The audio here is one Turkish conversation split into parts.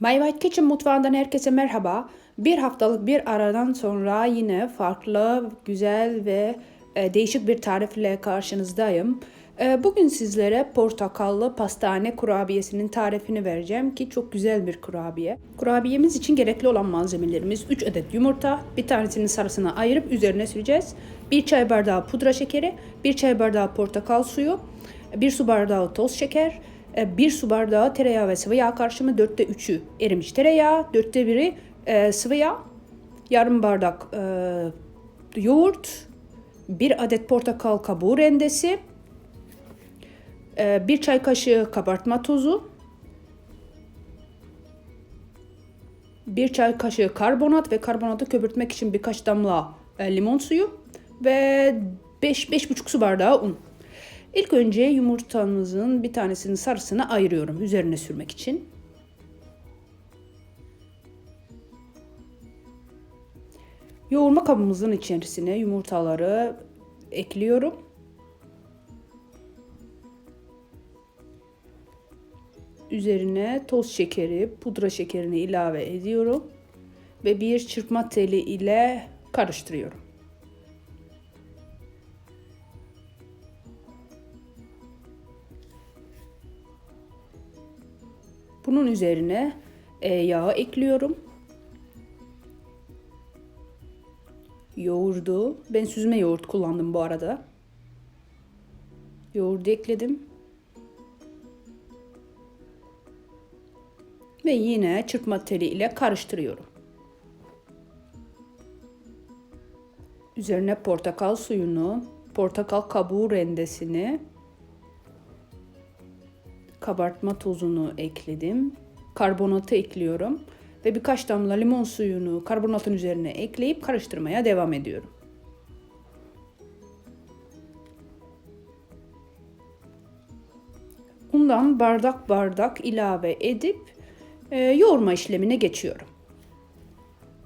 My White Kitchen mutfağından herkese merhaba. Bir haftalık bir aradan sonra yine farklı, güzel ve e, değişik bir tarifle karşınızdayım. E, bugün sizlere portakallı pastane kurabiyesinin tarifini vereceğim ki çok güzel bir kurabiye. Kurabiyemiz için gerekli olan malzemelerimiz 3 adet yumurta, bir tanesinin sarısını ayırıp üzerine süreceğiz. 1 çay bardağı pudra şekeri, 1 çay bardağı portakal suyu, 1 su bardağı toz şeker, 1 su bardağı tereyağı ve sıvı yağ karışımı, 4'te 3'ü erimiş tereyağı, 4'te 1'i e, sıvı yağ, yarım bardak e, yoğurt, 1 adet portakal kabuğu rendesi, e, 1 çay kaşığı kabartma tozu, 1 çay kaşığı karbonat ve karbonatı köpürtmek için birkaç damla e, limon suyu ve 5-5,5 su bardağı un. İlk önce yumurtamızın bir tanesinin sarısını ayırıyorum üzerine sürmek için. Yoğurma kabımızın içerisine yumurtaları ekliyorum. Üzerine toz şekeri, pudra şekerini ilave ediyorum ve bir çırpma teli ile karıştırıyorum. Bunun üzerine e, yağı ekliyorum. Yoğurdu. Ben süzme yoğurt kullandım bu arada. Yoğurdu ekledim. Ve yine çırpma teli ile karıştırıyorum. Üzerine portakal suyunu, portakal kabuğu rendesini kabartma tozunu ekledim. Karbonatı ekliyorum ve birkaç damla limon suyunu karbonatın üzerine ekleyip karıştırmaya devam ediyorum. Undan bardak bardak ilave edip e, yoğurma işlemine geçiyorum.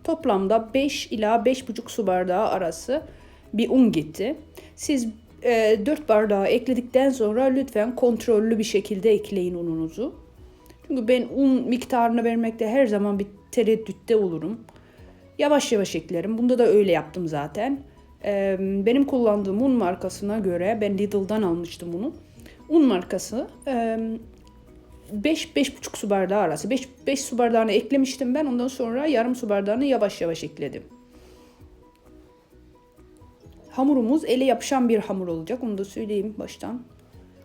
Toplamda 5 ila 5,5 su bardağı arası bir un gitti. Siz e, 4 bardağı ekledikten sonra lütfen kontrollü bir şekilde ekleyin ununuzu. Çünkü ben un miktarını vermekte her zaman bir tereddütte olurum. Yavaş yavaş eklerim. Bunda da öyle yaptım zaten. E, benim kullandığım un markasına göre ben Lidl'dan almıştım bunu. Un markası e, 5-5,5 su bardağı arası. 5, 5 su bardağını eklemiştim ben. Ondan sonra yarım su bardağını yavaş yavaş ekledim. Hamurumuz ele yapışan bir hamur olacak. Onu da söyleyeyim baştan.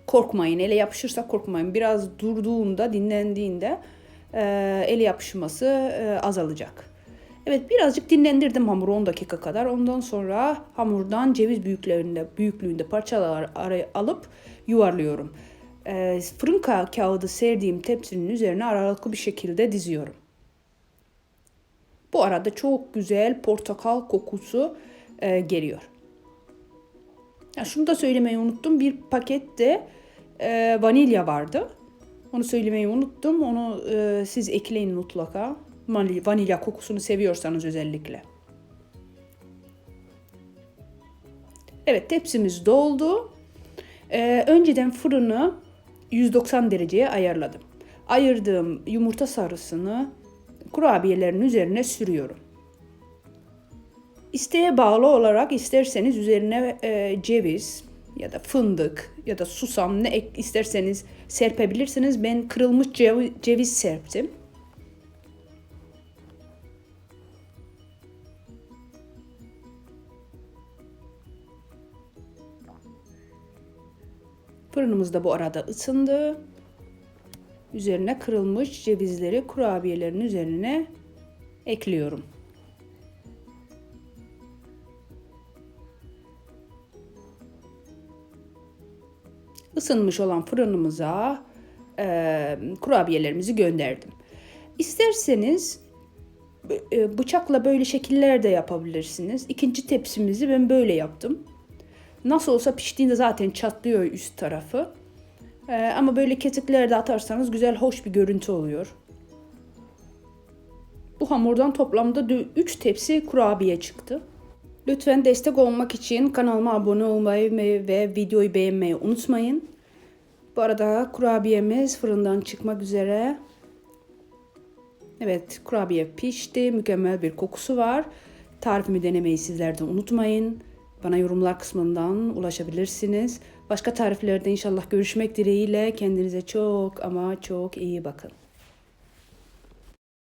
Korkmayın. Ele yapışırsa korkmayın. Biraz durduğunda, dinlendiğinde e, ele yapışması e, azalacak. Evet birazcık dinlendirdim hamuru 10 dakika kadar. Ondan sonra hamurdan ceviz büyüklüğünde, büyüklüğünde parçalar alıp yuvarlıyorum. E, fırın ka kağıdı serdiğim tepsinin üzerine aralıklı bir şekilde diziyorum. Bu arada çok güzel portakal kokusu e, geliyor. Ya şunu da söylemeyi unuttum. Bir pakette e, vanilya vardı. Onu söylemeyi unuttum. Onu e, siz ekleyin mutlaka. Vanilya, kokusunu seviyorsanız özellikle. Evet tepsimiz doldu. E, önceden fırını 190 dereceye ayarladım. Ayırdığım yumurta sarısını kurabiyelerin üzerine sürüyorum. İsteğe bağlı olarak isterseniz üzerine e, ceviz ya da fındık ya da susam ne ek isterseniz serpebilirsiniz. Ben kırılmış ceviz, serptim. Fırınımız da bu arada ısındı. Üzerine kırılmış cevizleri kurabiyelerin üzerine ekliyorum. Isınmış olan fırınımıza e, kurabiyelerimizi gönderdim. İsterseniz e, bıçakla böyle şekiller de yapabilirsiniz. İkinci tepsimizi ben böyle yaptım. Nasıl olsa piştiğinde zaten çatlıyor üst tarafı. E, ama böyle kesikler de atarsanız güzel hoş bir görüntü oluyor. Bu hamurdan toplamda 3 tepsi kurabiye çıktı. Lütfen destek olmak için kanalıma abone olmayı ve videoyu beğenmeyi unutmayın. Bu arada kurabiyemiz fırından çıkmak üzere. Evet, kurabiye pişti. Mükemmel bir kokusu var. Tarifimi denemeyi sizler de unutmayın. Bana yorumlar kısmından ulaşabilirsiniz. Başka tariflerde inşallah görüşmek dileğiyle. Kendinize çok ama çok iyi bakın.